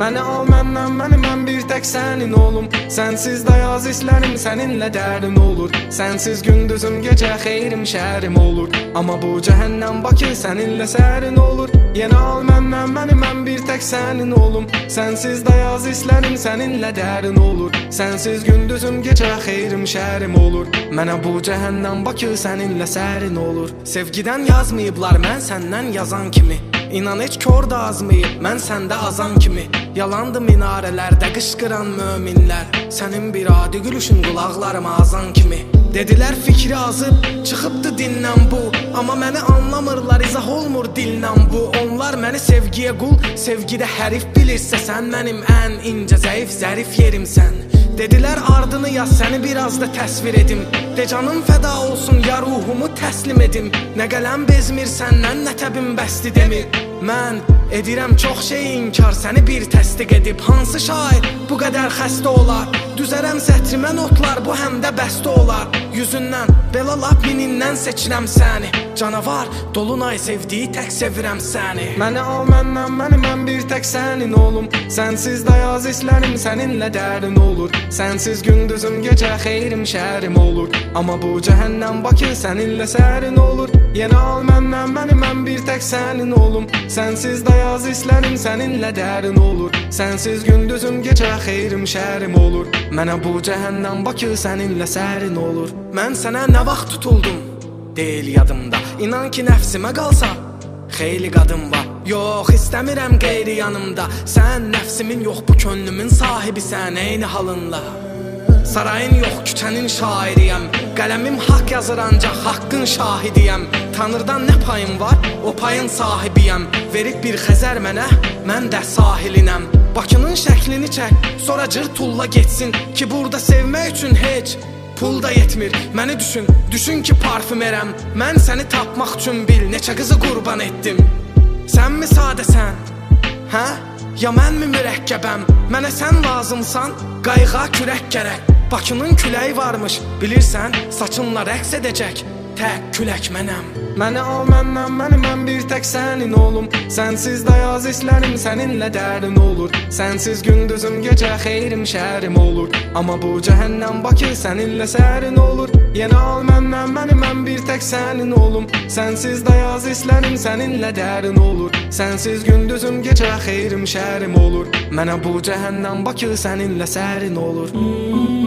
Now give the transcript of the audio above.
Məni al məndən, məni mən bir tək sənin olum Sənsiz dayaz hisslərim səninlə dərin olur. Sənsiz gündüzüm gecə xeyrim şəhərim olur. Amma bu cəhənnəm Bakı səninlə sərin olur. Yenə al məndən, məni mən bir tək sənin olum Sənsiz dayaz hisslərim səninlə dərin olur. Sənsiz gündüzüm gecə xeyrim şəhərim olur. Mənə bu cəhənnəm Bakı səninlə sərin olur. Sevgidən yazmayıblar mən səndən yazan kimi? İnan heç kör da azmayıb, mən səndə azan kimi? Yalandı minarələrdə qışqıran möminlər Sənin bir adi gülüşün qulaqlarıma azan kimi Dedilər fikri azıb, çıxıbdı dindən bu. Amma məni anlamırlar, izah olmur dillə bu. Onlar məni sevgiyə qul, sevgidə hərif bilirsə Sən mənim ən incə, zəif, zərif yerimsən Dedilər ardını yaz səni biraz da təsvir edim. De canım fəda olsun ya ruhumu təslim edim. Nə qələm bezmir səndən nə təbim bəsdi demir Mən edirəm çox şey inkar səni bir təsdiq edib Hansı şair bu qədər xəstə olar Düzərəm sətrimə notlar bu həm də bəstə olar Yüzündən belə lap minindən seçirəm səni Canavar dolunay sevdiyi tək sevirəm səni Məni al məndən məni mən bir tək sənin olum Sənsiz dayaz hisslərim səninlə dərin olur Sənsiz gündüzüm gecə xeyrim şəhərim olur Amma bu cəhənnəm Bakı səninlə sərin olur Yenə mən bir tək sənin olum Sənsiz dayaz hisslərim səninlə dərin olur. Sənsiz gündüzüm gecə xeyrim şəhərim olur. Mənə bu cəhənnəm Bakı səninlə sərin olur. Mən sənə nə vaxt tutuldum? Deyil yadımda. İnan ki nəfsimə qalsa Xeyli qadın var. Yox istəmirəm qeyri yanımda. Sən nəfsimin yox bu könlümün sahibisən eyni halınla Sarayın yox küçənin şairiyəm. Qələmim haqq yazır ancaq haqqın şahidiyəm. Tanrıdan nə payım var? O payın sahibiyəm. Verib bir xəzər mənə mən də sahilinəm. Bakının şəklini çək sonra cır tulla getsin. Ki burada sevmək üçün heç Pul da yetmir, məni düşün, düşün ki parfümerəm Mən səni tapmaq üçün bil, neçə qızı qurban etdim. Sən mi sadəsən? Hə? Ya mənmi mürəkkəbəm? Mənə sən lazımsan, qayığa kürək gərək Bakının küləyi varmış, bilirsən, saçınla rəqs edəcək. Tək külək mənəm. Məni al məndən, məni mən bir tək sənin olum. Sənsiz dayaz hisslərim səninlə dərin olur. Sənsiz gündüzüm gecə xeyrim şəhərim olur. Amma bu cəhənnəm Bakı səninlə sərin olur. Yenə al məndən, məni mən bir tək sənin olum. Sənsiz dayaz hisslərim səninlə dərin olur. Sənsiz gündüzüm gecə xeyrim şəhərim olur. Mənə bu cəhənnəm Bakı səninlə sərin olur